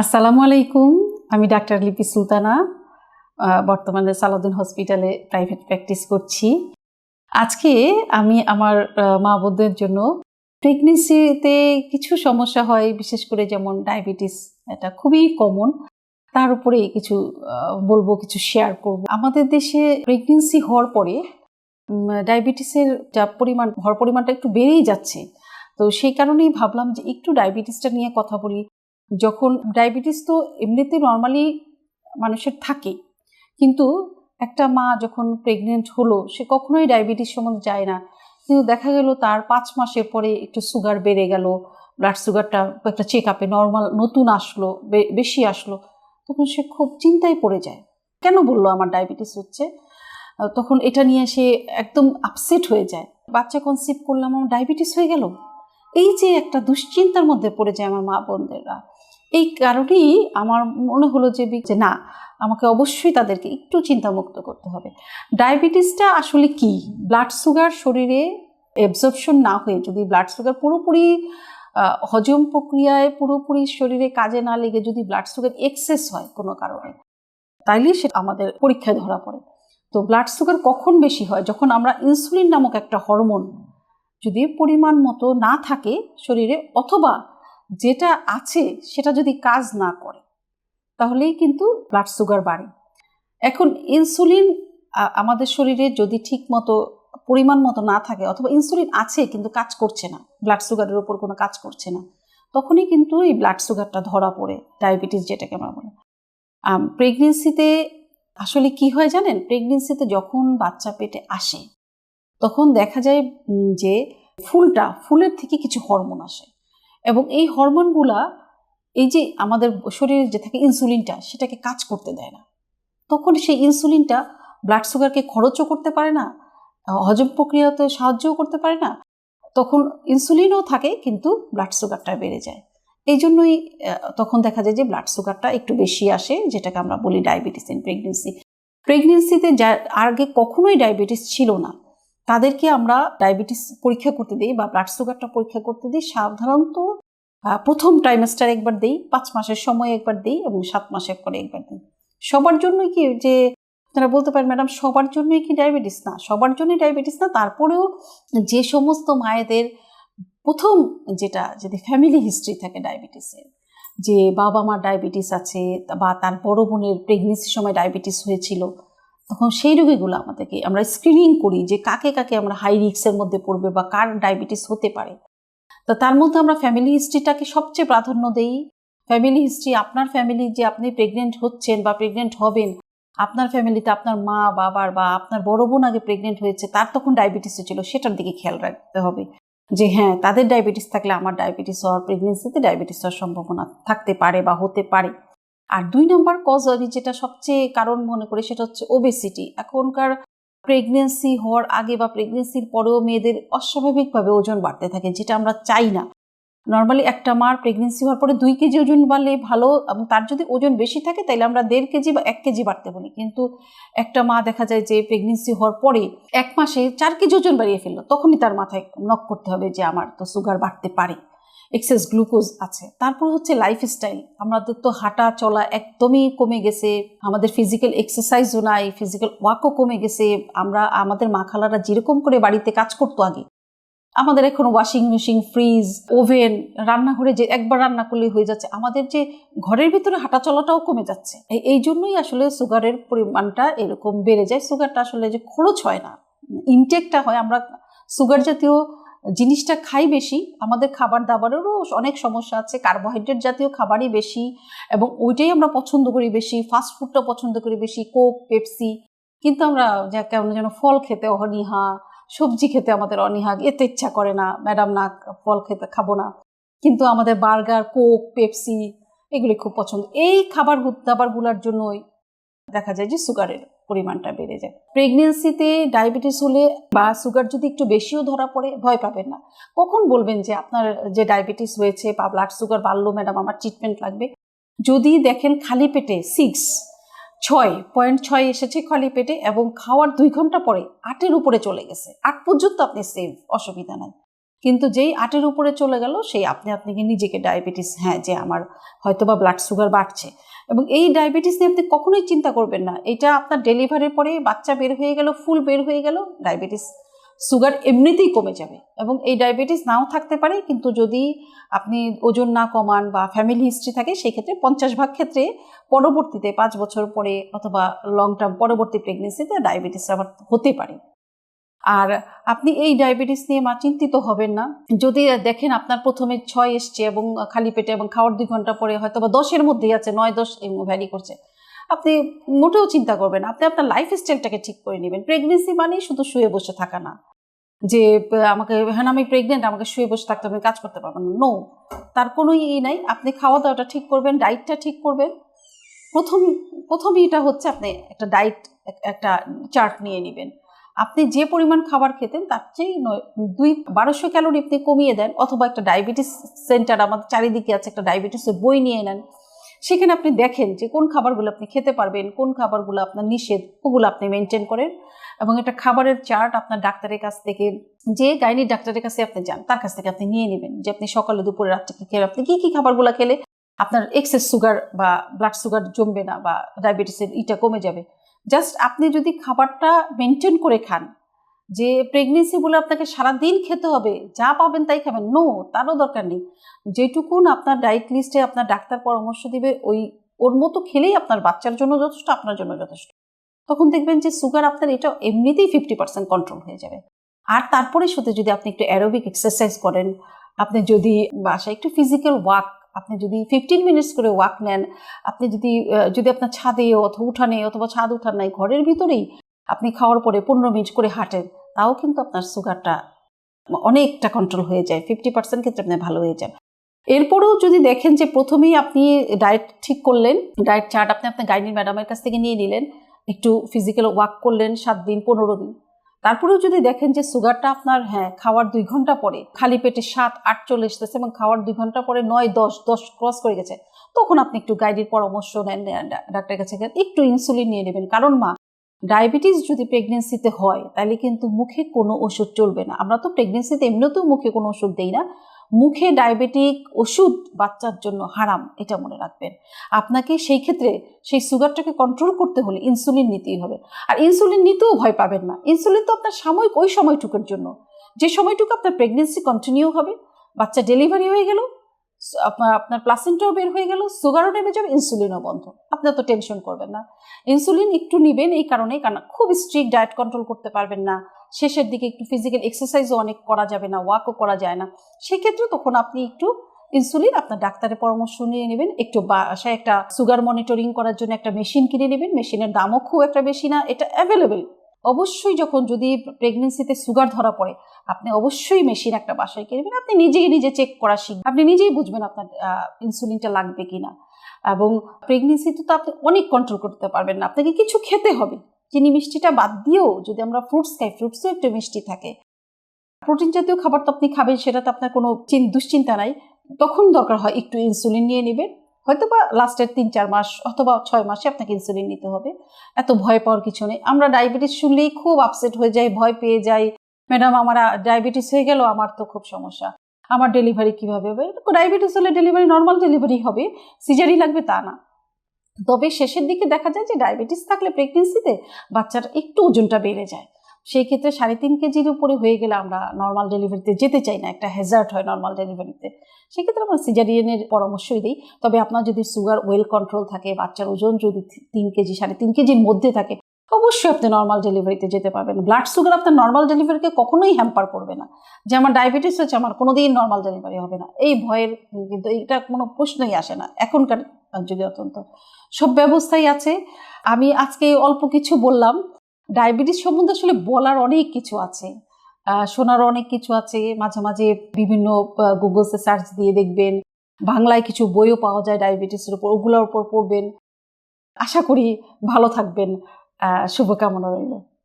আসসালামু আলাইকুম। আমি ডাক্তার লিপি সুলতানা বর্তমানে সালাউদ্দিন হসপিটালে প্রাইভেট প্র্যাকটিস করছি। আজকে আমি আমার মা বোনদের জন্য প্রেগনেন্সিতে কিছু সমস্যা হয়, বিশেষ করে যেমন ডায়াবেটিস, এটা খুবই কমন। তার উপরে কিছু বলব, কিছু শেয়ার করব। আমাদের দেশে প্রেগনেন্সি হওয়ার পরে ডায়াবেটিসের যা পরিমাণ, হওয়ার পরিমাণটা একটু বেড়েই যাচ্ছে। তো সেই কারণেই ভাবলাম যে একটু ডায়াবেটিসটা নিয়ে কথা বলি। যখন ডায়াবেটিস তো এমনিতে নর্মালি মানুষের থাকে, কিন্তু একটা মা যখন প্রেগনেন্ট হলো, সে কখনোই ডায়াবেটিস সম্বন্ধে যায় না। কিন্তু দেখা গেল তার পাঁচ মাসের পরে একটু সুগার বেড়ে গেল ব্লাড সুগারটা একটা চেক আপে নর্মাল নতুন আসলো বেশি আসলো, তখন সে খুব চিন্তায় পড়ে যায়। কেন বলল আমার ডায়াবেটিস হচ্ছে? তখন এটা নিয়ে সে একদম আপসেট হয়ে যায়। বাচ্চা কনসিভ করলাম, আমার ডায়াবেটিস হয়ে গেল। এই যে একটা দুশ্চিন্তার মধ্যে পড়ে যায় আমার মা বোনদেররা এই কারণেই আমার মনে হলো যে না, আমাকে অবশ্যই তাদেরকে একটু চিন্তামুক্ত করতে হবে। ডায়াবেটিসটা আসলে কি? ব্লাড সুগার শরীরে অ্যাবজর্পশন না হয়ে যদি ব্লাড সুগার পুরোপুরি হজম প্রক্রিয়ায় পুরোপুরি শরীরে কাজে না লেগে যদি ব্লাড সুগার এক্সেস হয় কোনো কারণে, তাইলে সেটা আমাদের পরীক্ষায় ধরা পড়ে। তো ব্লাড সুগার কখন বেশি হয়? যখন আমরা ইনসুলিন নামক একটা হরমোন যদি পরিমাণ মতো না থাকে শরীরে অথবা যেটা আছে সেটা যদি কাজ না করে, তাহলেই কিন্তু ব্লাড সুগার বাড়ে। এখন ইনসুলিন আমাদের শরীরে যদি ঠিক মতো পরিমাণ মতো না থাকে, অথবা ইনসুলিন আছে কিন্তু কাজ করছে না ব্লাড সুগারের ওপর কোনো কাজ করছে না, তখনই কিন্তু এই ব্লাড সুগারটা ধরা পড়ে ডায়াবেটিস যেটাকে আমরা বলি। প্রেগনেন্সিতে আসলে কি হয় জানেন? প্রেগনেন্সিতে যখন বাচ্চা পেটে আসে, তখন দেখা যায় যে ফুলটা, ফুলের থেকে কিছু হরমোন আসে। এবং এই হরমোনগুলা, এই যে আমাদের শরীরে যে থাকে ইনসুলিনটা, সেটাকে কাজ করতে দেয় না। তখন সেই ইনসুলিনটা ব্লাড সুগারকে খরচও করতে পারে না, হজম প্রক্রিয়াতে সাহায্যও করতে পারে না। তখন ইনসুলিনও থাকে, কিন্তু ব্লাড সুগারটা বেড়ে যায়। এই জন্যই তখন দেখা যায় যে ব্লাড সুগারটা একটু বেশি আসে, যেটাকে আমরা বলি ডায়াবেটিস ইন প্রেগনেন্সি প্রেগনেন্সিতে যা আগে কখনোই ডায়াবেটিস ছিল না। তাদেরকে আমরা ডায়াবেটিস পরীক্ষা করতে দিই বা ব্লাড সুগারটা পরীক্ষা করতে দিই, সাধারণত প্রথম ট্রাইমেস্টার একবার দিই, পাঁচ মাসের সময় একবার দিই এবং সাত মাসের পরে একবার দিই। সবার জন্য কি যে তারা বলতে পারেন, ম্যাডাম, সবার জন্যই কি ডায়াবেটিস না? সবার জন্যই ডায়াবেটিস না, তারপরেও যে সমস্ত মায়েদের প্রথম যেটা, যদি ফ্যামিলি হিস্ট্রি থাকে ডায়াবেটিসের যে বাবা মার ডায়াবেটিস আছে বা তার বড় বোনের প্রেগনেন্সির সময় ডায়াবেটিস হয়েছিল তখন সেই রোগীগুলো আমাদেরকে আমরা স্ক্রিনিং করি যে কাকে কাকে আমরা হাই রিক্সের মধ্যে পড়বে বা কার ডায়াবেটিস হতে পারে। তো তার মধ্যে আমরা ফ্যামিলি হিস্ট্রিটাকে সবচেয়ে প্রাধান্য দেই। ফ্যামিলি হিস্ট্রি আপনার ফ্যামিলি যে আপনি প্রেগনেন্ট হচ্ছেন বা প্রেগনেন্ট হবেন, আপনার ফ্যামিলিতে আপনার মা, বাবার বা আপনার বড় বোন আগে প্রেগনেন্ট হয়েছে, তার তখন ডায়াবেটিস ছিল, সেটার দিকে খেয়াল রাখতে হবে। যে হ্যাঁ তাদের ডায়াবেটিস থাকলে আমার ডায়াবেটিস হওয়ার প্রেগনেন্সিতে ডায়াবেটিস হওয়ার সম্ভাবনা থাকতে পারে বা হতে পারে। আর দুই নম্বর কজ আমি যেটা সবচেয়ে কারণ মনে করি সেটা হচ্ছে ওবেসিটি এখনকার প্রেগনেন্সি হওয়ার আগে বা প্রেগনেন্সির পরেও মেয়েদের অস্বাভাবিকভাবে ওজন বাড়তে থাকে, যেটা আমরা চাই না। নর্মালি একটা মার প্রেগনেন্সি হওয়ার পরে দুই কেজি ওজন বাড়লে ভালো এবং তার যদি ওজন বেশি থাকে তাহলে আমরা দেড় কেজি বা এক কেজি বাড়তে বলি। কিন্তু একটা মা দেখা যায় যে প্রেগনেন্সি হওয়ার পরে এক মাসে চার কেজি ওজন বাড়িয়ে ফেলল, তখনই তার মাথায় নক করতে হবে যে আমার তো সুগার বাড়তে পারে। এক্সেস গ্লুকোজ আছে। তারপর হচ্ছে লাইফস্টাইল আমাদের তো হাঁটা চলা একদমই কমে গেছে। আমাদের ফিজিক্যাল এক্সারসাইজও নাই ফিজিক্যাল ওয়াকও কমে গেছে। আমরা, আমাদের মা খালারা যেরকম করে বাড়িতে কাজ করতো আগে, আমাদের এখন ওয়াশিং মেশিন ফ্রিজ ওভেন রান্নাঘরে যে একবার রান্না করলেই হয়ে যাচ্ছে। আমাদের যে ঘরের ভিতরে হাঁটা চলাটাও কমে যাচ্ছে। এই জন্যই আসলে সুগারের পরিমাণটা এরকম বেড়ে যায়। সুগারটা আসলে যে খরচ হয় না। ইনটেকটা হয়, আমরা সুগার জাতীয় জিনিসটা খাই বেশি, আমাদের খাবার দাবারেরও অনেক সমস্যা আছে কার্বোহাইড্রেট জাতীয় খাবারই বেশি এবং ওইটাই আমরা পছন্দ করি বেশি ফাস্ট ফুডটা পছন্দ করি বেশি কোক পেপসি কিন্তু আমরা যা কেমন যেন ফল খেতে অনীহা, সবজি খেতে আমাদের অনীহা, এতে ইচ্ছা করে না ম্যাডাম না ফল খেতে, খাব না। কিন্তু আমাদের বার্গার কোক পেপসি এগুলি খুব পছন্দ। এই খাবার দাবারগুলোর জন্যই দেখা যায় যে সুগারের পরিমাণটা বেড়ে যায়। প্রেগনেন্সিতে ডায়াবেটিস হলে বা সুগার যদি একটু বেশিও ধরা পড়ে, ভয় পাবেন না। কখন বলবেন যে আপনার যে ডায়াবেটিস হয়েছে বা ব্লাড সুগার বাড়লো ম্যাডাম আমার ট্রিটমেন্ট লাগবে? যদি দেখেন খালি পেটে সিক্স ছয় পয়েন্ট ছয় এসেছে খালি পেটে এবং খাওয়ার দুই ঘণ্টা পরে আটের উপরে চলে গেছে, আট পর্যন্ত আপনি সেভ অসুবিধা নাই। কিন্তু যেই আটের উপরে চলে গেল, সেই আপনি আপনাকে নিজেকে ডায়াবেটিস হ্যাঁ যে আমার হয়তো বা ব্লাড সুগার বাড়ছে এবং এই ডায়াবেটিস নিয়ে আপনি কখনোই চিন্তা করবেন না। এটা আপনার ডেলিভারির পরে বাচ্চা বের হয়ে গেল, ফুল বের হয়ে গেল ডায়াবেটিস সুগার এমনিতেই কমে যাবে। এবং এই ডায়াবেটিস নাও থাকতে পারে, কিন্তু যদি আপনি ওজন না কমান বা ফ্যামিলি হিস্ট্রি থাকে, সেই ক্ষেত্রে পঞ্চাশ ভাগ ক্ষেত্রে পরবর্তীতে পাঁচ বছর পরে অথবা লং টার্ম পরবর্তী প্রেগনেন্সিতে ডায়াবেটিস আবার হতে পারে। আর আপনি এই ডায়াবেটিস নিয়ে মা চিন্তিত হবেন না। যদি দেখেন আপনার প্রথমে ছয় এসছে এবং খালি পেটে এবং খাওয়ার দুই ঘণ্টা পরে হয়তো বা দশের মধ্যেই আছে, নয় দশ ভ্যারি করছে। আপনি মোটেও চিন্তা করবেন আপনি আপনার লাইফ স্টাইলটাকে ঠিক করে নেবেন। প্রেগনেন্সি মানেই শুধু শুয়ে বসে থাকা না। যে, আমাকে হ্যাঁ আমি প্রেগনেন্ট আমাকে শুয়ে বসে থাকতে হবে কাজ করতে পারবেন নো। তার কোনো ই নাই। আপনি খাওয়া দাওয়াটা ঠিক করবেন ডায়েটটা ঠিক করবেন। প্রথম প্রথমই এটা হচ্ছে আপনি একটা ডায়েট একটা চার্ট নিয়ে নেবেন। আপনি যে পরিমাণ খাবার খেতেন, তার চেয়ে দুই, বারোশো ক্যালোরি আপনি কমিয়ে দেন, অথবা একটা ডায়াবেটিস সেন্টার আমাদের চারিদিকে আছে, একটা ডায়াবেটিসের বই নিয়ে নেন। সেখানে আপনি দেখেন যে কোন খাবারগুলো আপনি খেতে পারবেন, কোন খাবারগুলো আপনার নিষেধ, ওগুলো আপনি মেনটেন করেন এবং একটা খাবারের চার্ট আপনার ডাক্তারের কাছ থেকে, যে গাইনি ডাক্তারের কাছে আপনি যান, তার কাছ থেকে আপনি নিয়ে নেবেন যে আপনি সকালে, দুপুরে, রাত্রে কি খেয়ে আপনি কী কী খাবারগুলো খেলে, আপনার এক্সেস সুগার বা ব্লাড সুগার জমবে না বা ডায়াবেটিসের ইটা কমে যাবে। জাস্ট আপনি যদি খাবারটা মেনটেন করে খান, যে প্রেগনেন্সি বলে আপনাকে সারাদিন খেতে হবে, যা পাবেন তাই খাবেন। নো তারও দরকার নেই। যেটুকুন আপনার ডায়েট লিস্টে আপনার ডাক্তার পরামর্শ দিবে, ওই, ওর মতো খেলেই আপনার বাচ্চার জন্য যথেষ্ট, আপনার জন্য যথেষ্ট। তখন দেখবেন যে সুগার আপনার এটা এমনিতেই ফিফটি পার্সেন্ট কন্ট্রোল হয়ে যাবে। আর তারপরে সাথে যদি আপনি একটু অ্যারোবিক এক্সারসাইজ করেন, আপনি যদি বাসায় একটু ফিজিক্যাল ওয়াক আপনি যদি ফিফটিন মিনিটস করে ওয়াক নেন, আপনি যদি যদি আপনার ছাদে অথবা উঠানে অথবা ছাদ উঠান নাই, ঘরের ভিতরেই আপনি খাওয়ার পরে পনেরো মিনিট করে হাঁটেন, তাও কিন্তু আপনার সুগারটা অনেকটা কন্ট্রোল হয়ে যায় ফিফটি পার্সেন্ট ক্ষেত্রে আপনি ভালো হয়ে যান এরপরেও যদি দেখেন যে প্রথমেই আপনি ডায়েট ঠিক করলেন ডায়েট চার্ট আপনি আপনার গাইনি ম্যাডামের কাছ থেকে নিয়ে নিলেন, একটু ফিজিক্যাল ওয়াক করলেন সাত দিন, পনেরো দিন। তারপরেও যদি দেখেন যে সুগারটা আপনার হ্যাঁ খাওয়ার দুই ঘণ্টা পরে খালি পেটে সাত, আট চলে এসতেছে এবং খাওয়ার দুই ঘণ্টা পরে নয়, দশ দশ ক্রস করে গেছে, তখন আপনি একটু গাইডের পরামর্শ নেন ডাক্তারের কাছে একটু ইনসুলিন নিয়ে নেবেন। কারণ মা, ডায়াবেটিস যদি প্রেগনেন্সিতে হয়, তাহলে কিন্তু মুখে কোনো ওষুধ চলবে না। আমরা তো প্রেগনেন্সিতে এমনিতেও মুখে কোনো ওষুধ দেই না। মুখে ডায়াবেটিক ওষুধ বাচ্চার জন্য হারাম, এটা মনে রাখবেন। আপনাকে সেই ক্ষেত্রে সেই সুগারটাকে কন্ট্রোল করতে হলে ইনসুলিন নিতেই হবে। আর ইনসুলিন নিতেও ভয় পাবেন না। ইনসুলিন তো আপনার সাময়িক ওই সময়টুকুর জন্য। যে সময়টুকু আপনার প্রেগনেন্সি কন্টিনিউ হবে, বাচ্চা ডেলিভারি হয়ে গেল আপনার আপনার প্লাসেন্টাও বের হয়ে গেল সুগারও নেমে যাবে ইনসুলিনও বন্ধ। আপনি তো টেনশন করবেন না। ইনসুলিন একটু নেবেন এই কারণে কারণ খুব স্ট্রিক্ট ডায়েট কন্ট্রোল করতে পারবেন না। শেষের দিকে একটু ফিজিক্যাল এক্সারসাইজও অনেক করা যাবে না ওয়াকও করা যায় না। সেক্ষেত্রে তখন আপনি একটু ইনসুলিন আপনার ডাক্তারের পরামর্শ নিয়ে নেবেন, একটু বাসায় একটা সুগার মনিটরিং করার জন্য একটা মেশিন কিনে নেবেন মেশিনের দামও খুব একটা বেশি না, এটা অ্যাভেলেবেল অবশ্যই যখন যদি প্রেগনেন্সিতে সুগার ধরা পড়ে, আপনি অবশ্যই মেশিন একটা বাসায় কিনে নেবেন, আপনি নিজেই নিজে চেক করা শিখবেন, আপনি নিজেই বুঝবেন আপনার ইনসুলিনটা লাগবে কিনা। এবং প্রেগনেন্সিতে তো আপনি অনেক কন্ট্রোল করতে পারবেন না, আপনাকে কিছু খেতে হবে। চিনি মিষ্টিটা বাদ দিয়েও যদি আমরা ফ্রুটস খাই ফ্রুটসও একটু মিষ্টি থাকে। প্রোটিন জাতীয় খাবার তো আপনি খাবেন, সেটাতে আপনার কোনো চিন- দুশ্চিন্তা নাই। তখন দরকার হয় একটু ইনসুলিন নিয়ে নেবেন। হয়তো বা লাস্টের তিন, চার মাস অথবা ছয় মাসে আপনাকে ইনসুলিন নিতে হবে। এত ভয় পাওয়ার কিছু নেই। আমরা ডায়াবেটিস শুনলেই খুব আপসেট হয়ে যাই, ভয় পেয়ে যাই। ম্যাডাম আমার ডায়াবেটিস হয়ে গেল, আমার তো খুব সমস্যা। আমার ডেলিভারি কীভাবে হবে? ডায়াবেটিস হলে ডেলিভারি নর্মাল ডেলিভারি হবে। সিজারি লাগবে তা না। তবে শেষের দিকে দেখা যায় যে ডায়াবেটিস থাকলে প্রেগনেন্সিতে বাচ্চার একটু ওজনটা বেড়ে যায়। সেই ক্ষেত্রে সাড়ে তিন কেজির উপরে হয়ে গেলে আমরা নর্মাল ডেলিভারিতে যেতে চাই না, একটা হ্যাজার্ড হয় নর্মাল ডেলিভারিতে সেক্ষেত্রে আমরা সিজারিয়ানের পরামর্শই দিই। তবে আপনার যদি সুগার ওয়েল কন্ট্রোল থাকে, বাচ্চার ওজন যদি তিন কেজি, সাড়ে তিন কেজির মধ্যে থাকে, অবশ্যই আপনি নর্মাল ডেলিভারিতে যেতে পারবেন। ব্লাড সুগার আপনার নর্মাল ডেলিভারিকে কখনোই হ্যাম্পার করবে না। যে আমার ডায়াবেটিস হচ্ছে আমার কোনোদিন নর্মাল ডেলিভারি হবে না। এই ভয়ের, কিন্তু এটা কোনো প্রশ্নই আসে না। এখনকার যুগে অত্যন্ত। সব ব্যবস্থাই আছে। আমি আজকে অল্প কিছু বললাম। ডায়াবেটিস সম্বন্ধে আসলে বলার অনেক কিছু আছে। আহ, শোনারও অনেক কিছু আছে। মাঝে মাঝে বিভিন্ন গুগলসে সার্চ দিয়ে দেখবেন। বাংলায় কিছু বইও পাওয়া যায় ডায়াবেটিসের উপর। ওগুলোর উপর পড়বেন। আশা করি ভালো থাকবেন। শুভকামনা রইল।